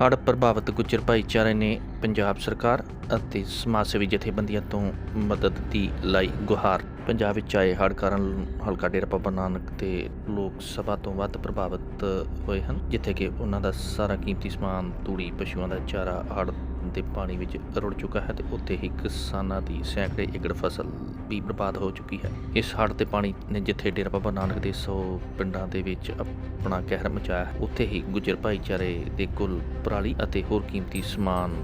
ਹੜ੍ਹ ਪ੍ਰਭਾਵਿਤ ਗੁੱਜਰ ਭਾਈਚਾਰੇ ਨੇ ਪੰਜਾਬ ਸਰਕਾਰ ਅਤੇ ਸਮਾਜ ਸੇਵੀ ਜਥੇਬੰਦੀਆਂ ਤੋਂ ਮਦਦ ਦੀ ਲਾਈ ਗੁਹਾਰ। ਪੰਜਾਬ ਵਿੱਚ ਆਏ ਹੜ੍ਹ ਕਾਰਨ ਹਲਕਾ ਡੇਰਾ ਬਾਬਾ ਨਾਨਕ ਤੇ ਲੋਕ ਸਭਾ ਤੋਂ ਵੱਧ ਪ੍ਰਭਾਵਿਤ ਹੋਏ ਹਨ, ਜਿੱਥੇ ਕਿ ਉਹਨਾਂ ਦਾ ਸਾਰਾ ਕੀਮਤੀ ਸਮਾਨ, ਤੂੜੀ, ਪਸ਼ੂਆਂ ਦਾ ਚਾਰਾ, ਹੜ੍ਹ ਦੇ ਪਾਣੀ ਵਿੱਚ ਰੁੜ ਚੁੱਕਾ ਹੈ ਤੇ ਉੱਥੇ ਹੀ ਕਿਸਾਨਾਂ ਦੀ ਸੈਂਕੜੇ ਏਕੜ ਫਸਲ ਵੀ ਬਰਬਾਦ ਹੋ ਚੁੱਕੀ ਹੈ। ਇਸ ਹੜ੍ਹ ਤੇ ਪਾਣੀ ਨੇ ਜਿੱਥੇ ਡੇਰਾ ਬਾਬਾ ਨਾਨਕ ਦੇ 100 ਪਿੰਡਾਂ ਦੇ ਵਿੱਚ ਆਪਣਾ ਕਹਿਰ ਮਚਾਇਆ ਉੱਥੇ ਹੀ ਗੁੱਜਰ ਭਾਈਚਾਰੇ ਦੇ ਕੁੱਲ ਪਰਾਲੀ ਅਤੇ ਹੋਰ ਕੀਮਤੀ ਸਮਾਨ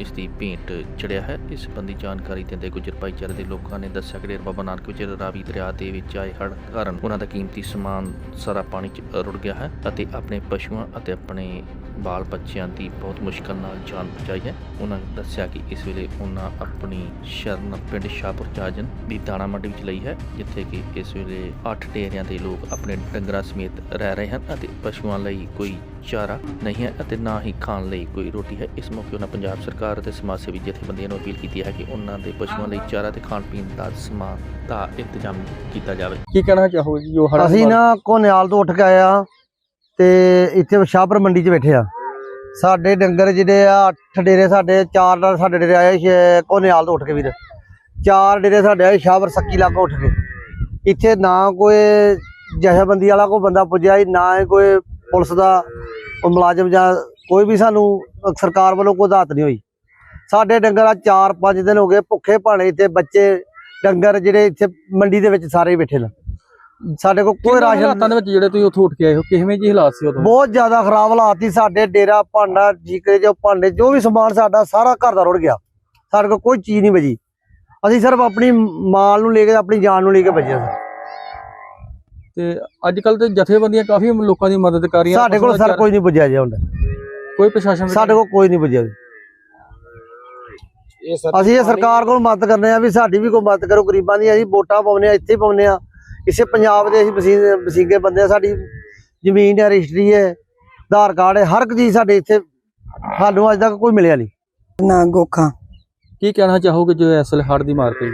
ਇਸ ਦੀ ਭੇਂਟ ਚੜਿਆ ਹੈ। ਇਸ ਸੰਬੰਧੀ ਜਾਣਕਾਰੀ ਦਿੰਦੇ ਗੁੱਜਰ ਭਾਈਚਾਰੇ ਦੇ ਲੋਕਾਂ ਨੇ ਦੱਸਿਆ ਕਿ ਡੇਰਾ ਬਾਬਾ ਨਾਨਕ ਵਿੱਚ ਰਾਵੀ ਦਰਿਆ ਦੇ ਵਿੱਚ ਆਏ ਹੜ੍ਹ ਕਾਰਨ ਉਹਨਾਂ ਦਾ ਕੀਮਤੀ ਸਮਾਨ ਸਾਰਾ ਪਾਣੀ 'ਚ ਰੁੜ ਗਿਆ ਹੈ ਅਤੇ ਆਪਣੇ ਪਸ਼ੂਆਂ ਅਤੇ ਆਪਣੇ ਬਾਲ ਬੱਚਿਆਂ ਦੀ ਬਹੁਤ ਮੁਸ਼ਕਲ ਨਾਲ ਜਾਨ ਬਚਾਈ ਹੈ। ਉਹਨਾਂ ਨੇ ਦੱਸਿਆ ਕਿ ਇਸ ਵੇਲੇ ਉਹਨਾਂ ਆਪਣੀ ਸ਼ਰਨ ਪਿੰਡ ਸ਼ਾਹਪੁਰ ਜਾਜਨ ਦੀ ਦਾਣਾ ਮੰਡੀ ਵਿੱਚ ਲਈ ਹੈ ਜਿੱਥੇ ਕਿ ਇਸ ਵੇਲੇ 8 ਡੇਰਿਆਂ ਦੇ ਲੋਕ ਆਪਣੇ ਡੰਗਰਾਂ ਸਮੇਤ ਰਹਿ ਰਹੇ ਹਨ ਅਤੇ ਪਸ਼ੂਆਂ ਲਈ ਕੋਈ ਚਾਰਾ ਨਹੀਂ ਹੈ ਅਤੇ ਨਾ ਹੀ ਖਾਣ ਲਈ ਕੋਈ ਰੋਟੀ ਹੈ। ਇਸ ਮੌਕੇ ਉਹਨਾਂ ਪੰਜਾਬ ਸਰਕਾਰ ਅਤੇ ਸਮਾਜ ਸੇਵੀ ਜਥੇਬੰਦੀਆਂ ਨੂੰ ਅਪੀਲ ਕੀਤੀ ਹੈ ਕਿ ਉਹਨਾਂ ਦੇ ਪਸ਼ੂਆਂ ਲਈ ਚਾਰਾ ਤੇ ਖਾਣ ਪੀਣ ਦਾ ਸਮਾਨ ਦਾ ਇੰਤਜ਼ਾਮ ਕੀਤਾ ਜਾਵੇ। ਕੀ ਕਹਿਣਾ ਚਾਹੋਗੇ ਜੀ? ਹੜ੍ਹ ਅਸੀਂ ਨਾ ਕੋਨਿਆਲ ਤੋਂ ਉੱਠ ਕੇ ਆਏ ਆ ਤੇ ਇੱਥੇ ਸ਼ਾਹਪੁਰ ਮੰਡੀ 'ਚ ਬੈਠੇ ਆ। ਸਾਡੇ ਡੰਗਰ ਜਿਹੜੇ ਆ, ਅੱਠ ਡੇਰੇ ਸਾਡੇ, ਚਾਰ ਨਾਲ ਸਾਡੇ ਡੇਰੇ ਆਏ ਛੇ- ਤੋਂ ਉੱਠ ਕੇ ਵੀਰ। ਚਾਰ ਡੇਰੇ ਸਾਡੇ ਆਏ, ਸ਼ਾਹਪੁਰ ਸੱਕੀ ਲਾਗੋਂ ਉੱਠ ਕੇ ਇੱਥੇ ਨਾ ਕੋਈ ਜਥੇਬੰਦੀ ਵਾਲਾ ਕੋਈ ਬੰਦਾ ਪੁੱਜਿਆ ਹੀ ਨਾ ਹੀ ਕੋਈ ਪੁਲਿਸ ਦਾ ਮੁਲਾਜ਼ਮ ਜਾਂ ਕੋਈ ਵੀ ਸਾਨੂੰ ਸਰਕਾਰ ਵੱਲੋਂ ਕੋਈ ਦਾਤ ਨਹੀਂ ਹੋਈ। ਸਾਡੇ ਡੰਗਰ ਆ, ਚਾਰ ਪੰਜ ਦਿਨ ਹੋ ਗਏ ਭੁੱਖੇ ਭਾਣੇ ਇੱਥੇ ਬੱਚੇ, ਡੰਗਰ ਜਿਹੜੇ ਇੱਥੇ ਮੰਡੀ ਦੇ ਵਿੱਚ ਸਾਰੇ ਹੀ ਬੈਠੇ ਨੇ। ਸਾਡੇ ਕੋਲ ਕੋਈ ਹਾਲਾਤਾਂ ਰਾਸ਼ਨ ਦੇ ਵਿੱਚ ਜਿਹੜੇ ਤੁਸੀਂ ਉੱਥੋਂ ਉੱਠ ਕੇ ਆਏ ਹੋ? ਕਿਵੇਂ ਜੀ ਹਾਲਾਤ ਸੀ ਉਦੋਂ? ਬਹੁਤ ਜ਼ਿਆਦਾ ਖਰਾਬ ਹਾਲਾਤ ਸੀ ਸਾਡੇ ਡੇਰਾ ਭਾਂਡਾ ਜੀਕਰੇ ਜੋ ਭਾਂਡੇ ਜੋ ਵੀ ਸਮਾਨ ਸਾਡਾ ਸਾਰਾ ਘਰ ਦਾ ਰੁੜ ਗਿਆ। ਸਾਡੇ ਕੋਲ ਕੋਈ ਚੀਜ਼ ਨਹੀਂ ਬਚੀ। ਅਸੀਂ ਸਿਰਫ ਆਪਣੀ ਮਾਲ ਨੂੰ ਲੈ ਕੇ ਆਪਣੀ ਜਾਨ ਨੂੰ ਲੈ ਕੇ ਬਚੇ ਹਾਂ ਤੇ ਅੱਜ ਕੱਲ ਤੇ ਜਥੇਬੰਦੀਆਂ ਕਾਫੀ ਲੋਕਾਂ ਦੀ ਮਦਦ ਕਰ ਰਹੀਆਂ। ਸਾਡੇ ਕੋਲ ਸਰ ਕੋਈ ਨਹੀਂ ਪੁੱਜਿਆ ਜੀ ਹੁਣ। ਕੋਈ ਪ੍ਰਸ਼ਾਸਨ ਸਾਡੇ ਕੋਲ ਕੋਈ ਨਹੀਂ ਪੁੱਜਿਆ ਜੀ। ਅਸੀਂ ਇਹ ਸਰਕਾਰ ਕੋਲ ਮਦਦ ਕਰਨੇ ਆ ਵੀ ਸਾਡੀ ਵੀ ਕੋਈ ਮਦਦ ਕਰੋ। ਗਰੀਬਾਂ ਦੀ ਅਸੀਂ ਵੋਟਾਂ ਪਾਉਨੇ ਆ ਇੱਥੇ ਹੀ ਪਾਉਨੇ ਆ। ਇਸੇ ਪੰਜਾਬ ਦੇ ਅਸੀਂ ਵਸੀ- ਵਸੀਗੇ ਬੰਦੇ ਆ ਸਾਡੀ ਜ਼ਮੀਨ ਹੈ ਰਜਿਸਟਰੀ ਹੈ ਆਧਾਰ ਕਾਰਡ ਹੈ ਹਰ ਇੱਕ ਚੀਜ਼ ਸਾਡੇ ਇੱਥੇ ਸਾਨੂੰ ਅੱਜ ਤੱਕ ਕੋਈ ਮਿਲਿਆ ਨਹੀਂ। ਨਾ ਗੋਖਾ। ਕੀ ਕਹਿਣਾ ਚਾਹੋਗੇ ਜੋ ਇਸ ਹੜ੍ਹ ਦੀ ਮਾਰ ਪਈ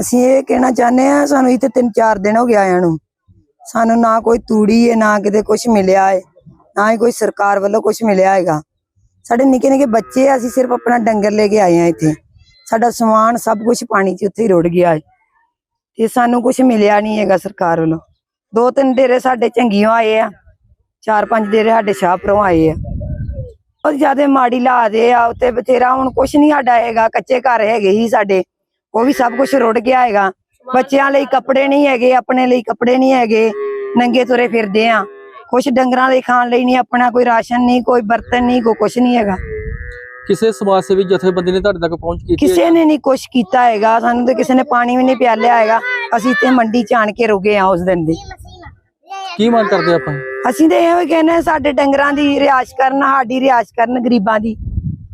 ਅਸੀਂ ਇਹ ਕਹਿਣਾ ਚਾਹੁੰਦੇ ਆ ਸਾਨੂੰ ਇੱਥੇ ਤਿੰਨ ਚਾਰ ਦਿਨ ਹੋ ਗਏ ਆਇਆਂ ਨੂੰ। ਸਾਨੂੰ ਨਾ ਕੋਈ ਤੂੜੀ ਹੈ ਨਾ ਕਿਤੇ ਕੁਝ ਮਿਲਿਆ ਹੈ ਨਾ ਹੀ ਕੋਈ ਸਰਕਾਰ ਵੱਲੋਂ ਕੁਝ ਮਿਲਿਆ ਹੈਗਾ। ਸਾਡੇ ਨਿੱਕੇ ਨਿੱਕੇ ਬੱਚੇ ਆ ਅਸੀਂ ਸਿਰਫ ਆਪਣਾ ਡੰਗਰ ਲੈ ਕੇ ਆਏ ਆ ਇੱਥੇ। ਸਾਡਾ ਸਮਾਨ ਸਭ ਕੁਝ ਪਾਣੀ 'ਚ ਉੱਥੇ ਹੀ ਰੁੜ ਗਿਆ ਹੈ। ਤੇ ਸਾਨੂੰ ਕੁਝ ਮਿਲਿਆ ਨਹੀਂ ਹੈਗਾ ਸਰਕਾਰ ਵੱਲੋਂ। ਦੋ ਤਿੰਨ ਡੇਰੇ ਸਾਡੇ ਚੰਗੀਆਂ ਆਏ ਆ ਚਾਰ ਪੰਜ ਡੇਰੇ ਸਾਡੇ ਸ਼ਾਹਪੁਰੋਂ ਆਏ ਆ। ਬਹੁਤ ਜ਼ਿਆਦਾ ਮਾੜੀ ਲਾਦੇ ਆ ਉੱਤੇ ਬਥੇਰਾ ਹੁਣ ਕੁਝ ਨਹੀਂ ਸਾਡਾ ਹੈਗਾ, ਕੱਚੇ ਘਰ ਹੈਗੇ ਹੀ ਸਾਡੇ। ਉਹ ਵੀ ਸਭ ਕੁਝ ਰੁੜ ਗਿਆ ਹੈਗਾ। ਬੱਚਿਆਂ ਲਈ ਕੱਪੜੇ ਨਹੀਂ ਹੈਗੇ, ਆਪਣੇ ਲਈ ਕੱਪੜੇ ਨਹੀਂ ਹੈਗੇ, ਨੰਗੇ ਤੁਰੇ ਫਿਰਦੇ ਆ। ਕੁਝ ਡੰਗਰਾਂ ਲਈ ਖਾਣ ਲਈ ਨਹੀਂ, ਆਪਣਾ ਕੋਈ ਰਾਸ਼ਨ ਨਹੀਂ, ਕੋਈ ਬਰਤਨ ਨਹੀਂ, ਕੋਈ ਕੁਝ ਨਹੀਂ ਹੈਗਾ। ਕਿਸੇ ਸਮਾਜ ਸੇਵੀ ਜਥੇਬੰਦੀ ਨੇ ਤੁਹਾਡੇ ਤੱਕ ਪਹੁੰਚ ਕੀਤੀ? ਕਿਸੇ ਨੇ ਨਹੀਂ ਕੁਝ ਕੀਤਾ ਹੈਗਾ ਸਾਨੂੰ ਤੇ ਕਿਸੇ ਨੇ ਪਾਣੀ ਵੀ ਨਹੀਂ ਪਿਆਲਿਆ ਹੈਗਾ। ਅਸੀਂ ਤੇ ਮੰਡੀ ਚ ਆਣ ਕੇ ਰੁਕੇ ਆ ਉਸ ਦਿਨ ਦੀ। ਕੀ ਮੰਗ ਕਰਦੇ ਆਪਾਂ? ਅਸੀਂ ਤੇ ਇਹੋ ਹੀ ਕਹਿੰਦੇ ਸਾਡੇ ਡੰਗਰਾਂ ਦੀ ਰਿਆਸ਼ ਕਰਨ ਸਾਡੀ ਰਿਆਸ਼ ਕਰਨ ਗਰੀਬਾਂ ਦੀ।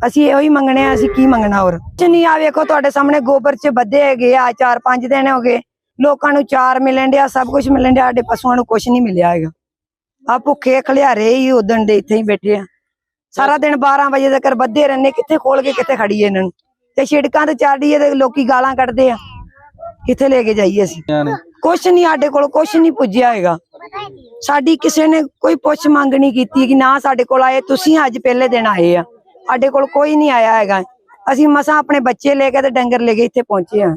ਅਸੀਂ ਇਹੋ ਹੀ ਮੰਗਣੇ ਆ ਅਸੀਂ ਕੀ ਮੰਗਣਾ ਹੋਰ? ਕੁਛ ਨਹੀਂ ਆ ਵੇਖੋ ਤੁਹਾਡੇ ਸਾਹਮਣੇ ਗੋਬਰ ਚ ਬੱਧੇ ਹੈਗੇ ਆ ਚਾਰ ਪੰਜ ਦਿਨ ਹੋ ਗਏ। ਲੋਕਾਂ ਨੂੰ ਚਾਰ ਮਿਲਣ ਡਿਆ ਸਭ ਕੁਝ ਮਿਲਣ ਡਿਆ ਸਾਡੇ ਪਸ਼ੂਆਂ ਨੂੰ ਕੁਝ ਨਹੀਂ ਮਿਲਿਆ ਹੈਗਾ। ਆ ਭੁੱਖੇ ਖਲਿਆਰੇ ਹੀ ਉਦਣ ਦੇ ਇੱਥੇ ਹੀ ਬੈਠੇ ਆ। ਸਾਰਾ ਦਿਨ 12 ਵਜੇ ਤੱਕ ਬੱਧੇ ਰਹਿੰਦੇ ਕਿੱਥੇ ਖੋਲ ਕੇ ਕਿੱਥੇ ਖੜੀਏ ਇਹਨਾਂ ਨੂੰ? ਤੇ ਛਿੜਕਾਂ ਤੇ ਚਾੜੀਏ ਤੇ ਲੋਕੀ ਗਾਲਾਂ ਕੱਢਦੇ ਆ। ਕਿੱਥੇ ਲੈ ਕੇ ਜਾਈਏ ਅਸੀਂ? ਕੁਛ ਨਹੀਂ ਸਾਡੇ ਕੋਲ ਕੁਛ ਨਹੀਂ ਪੁੱਜਿਆ ਹੈਗਾ। ਸਾਡੀ ਕਿਸੇ ਨੇ ਕੋਈ ਪੁੱਛ ਮੰਗ ਨਹੀਂ ਕੀਤੀ ਕਿ ਨਾ ਸਾਡੇ ਕੋਲ ਆਏ ਤੁਸੀਂ ਅੱਜ ਪਹਿਲੇ ਦਿਨ ਆਏ ਆ। ਸਾਡੇ ਕੋਲ ਕੋਈ ਨਹੀਂ ਆਇਆ ਹੈਗਾ। ਅਸੀਂ ਮਸਾਂ ਆਪਣੇ ਬੱਚੇ ਲੈ ਕੇ ਤੇ ਡੰਗਰ ਲੈ ਕੇ ਇੱਥੇ ਪਹੁੰਚੇ ਆ।